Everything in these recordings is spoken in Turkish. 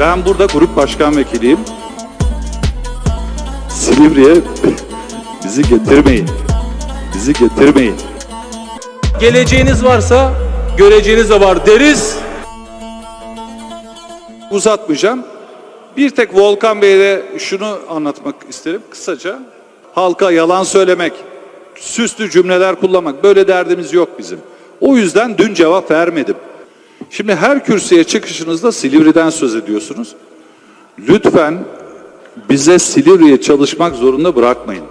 Ben burada grup başkan vekiliyim. Silivri'ye bizi getirmeyin. Bizi getirmeyin. Geleceğiniz varsa göreceğiniz de var deriz. Uzatmayacağım. Bir tek Volkan Bey'e şunu anlatmak isterim kısaca. Halka yalan söylemek, süslü cümleler kullanmak böyle derdimiz yok bizim. O yüzden dün cevap vermedim. Şimdi her kürsüye çıkışınızda Silivri'den söz ediyorsunuz. Lütfen bize Silivri'ye çalışmak zorunda bırakmayın.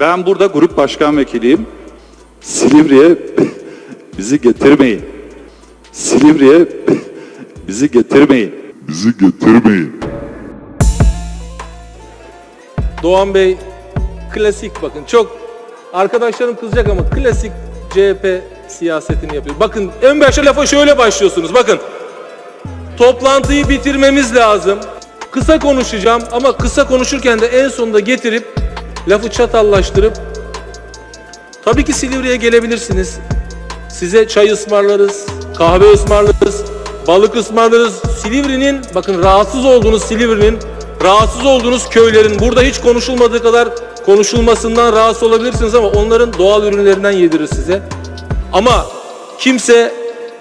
Ben burada grup başkan vekiliyim. Silivri'ye bizi getirmeyin. Silivri'ye bizi getirmeyin. Bizi getirmeyin. Doğan Bey klasik bakın çok arkadaşlarım kızacak ama klasik CHP siyasetini yapıyor. Bakın en başta lafa şöyle başlıyorsunuz. Bakın toplantıyı bitirmemiz lazım. Kısa konuşacağım ama kısa konuşurken de en sonunda getirip lafı çatallaştırıp tabii ki Silivri'ye gelebilirsiniz. Size çay ısmarlarız, kahve ısmarlarız, balık ısmarlarız. Silivri'nin bakın rahatsız olduğunuz Silivri'nin rahatsız olduğunuz köylerin burada hiç konuşulmadığı kadar konuşulmasından rahatsız olabilirsiniz ama onların doğal ürünlerinden yedirir size. Ama kimse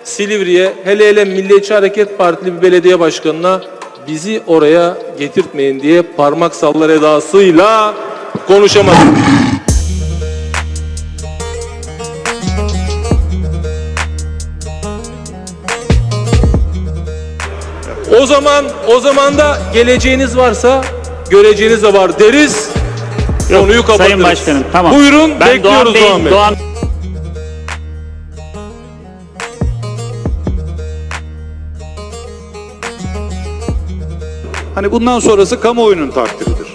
Silivri'ye hele hele Milliyetçi Hareket Partili bir belediye başkanına bizi oraya getirtmeyin diye parmak sallar edasıyla konuşamaz. O zaman o zaman da geleceğiniz varsa göreceğiniz de var deriz. Yok, konuyu kapatırız. Sayın Başkanım tamam. Buyurun ben bekliyoruz Doğan, Doğan Bey, Bey. Doğan Hani bundan sonrası kamuoyunun takdiridir.